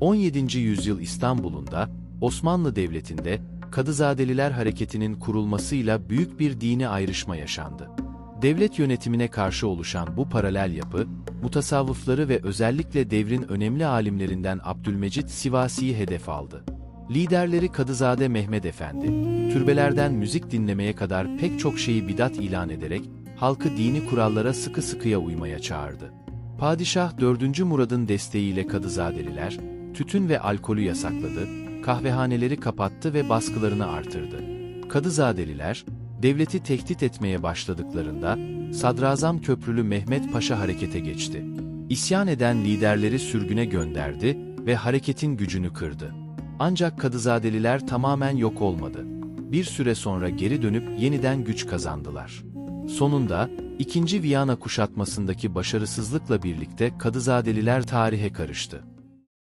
17. yüzyıl İstanbul'unda, Osmanlı Devleti'nde, Kadızadeliler Hareketi'nin kurulmasıyla büyük bir dini ayrışma yaşandı. Devlet yönetimine karşı oluşan bu paralel yapı, mutasavvıfları ve özellikle devrin önemli alimlerinden Abdülmecit Sivasi'yi hedef aldı. Liderleri Kadızade Mehmed Efendi, türbelerden müzik dinlemeye kadar pek çok şeyi bidat ilan ederek, halkı dini kurallara sıkı sıkıya uymaya çağırdı. Padişah 4. Murad'ın desteğiyle Kadızadeliler, tütün ve alkolü yasakladı, kahvehaneleri kapattı ve baskılarını artırdı. Kadızadeliler, devleti tehdit etmeye başladıklarında, Sadrazam Köprülü Mehmet Paşa harekete geçti. İsyan eden liderleri sürgüne gönderdi ve hareketin gücünü kırdı. Ancak Kadızadeliler tamamen yok olmadı. Bir süre sonra geri dönüp yeniden güç kazandılar. Sonunda, 2. Viyana kuşatmasındaki başarısızlıkla birlikte Kadızadeliler tarihe karıştı.